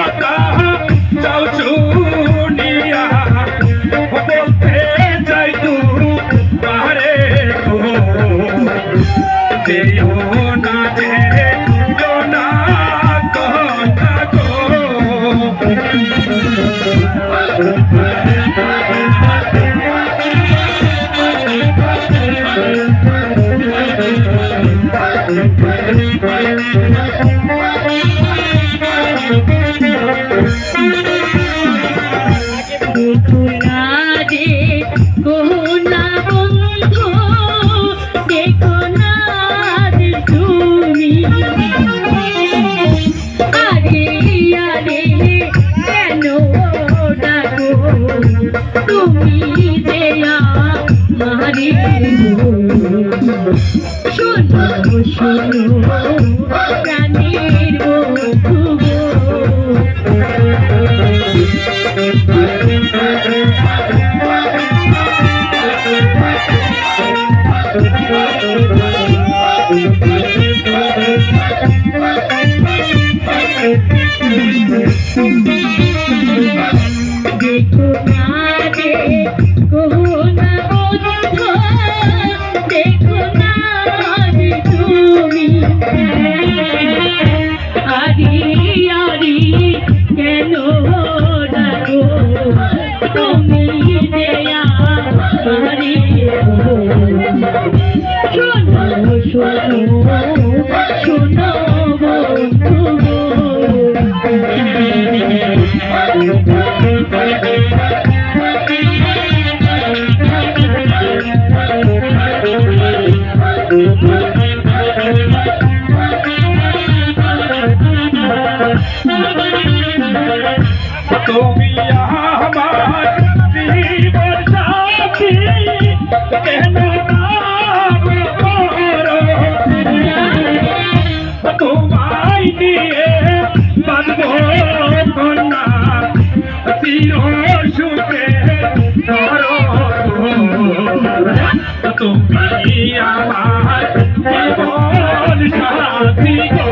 মনের কথা চাও শুনিয়া মারি শোনো আরি তুমি আমার জীবন সাথী গো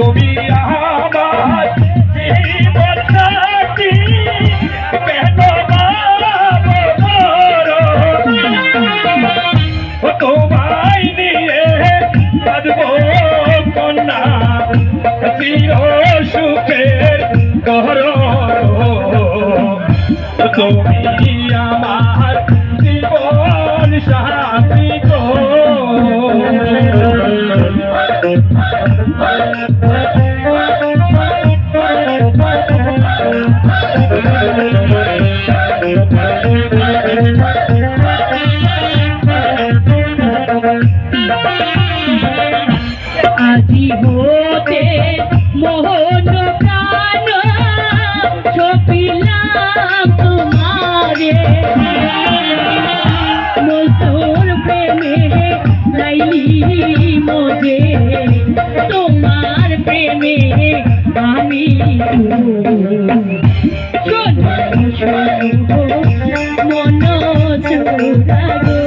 তুমি আমার জীবন সাথী তোমায় নিয়ে বাঁধব কন্যা চির আজি মোহন প্রাণ, ছপিলাম তোমারে। মধুর প্রেমে লাইলি মোজে, তোমার প্রেমে আমি শোনো শোনো মন চুরাগো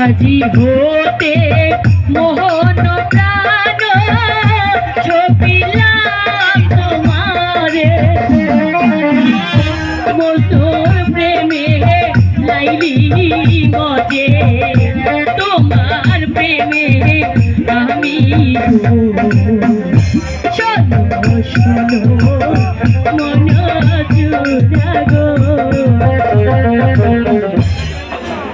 আজি ভোতে মোহন প্রাণ ছপিলাম তোমারে। প্রেমে লাইলি মজে। তোমার প্রেমে আমি শোনো শোনো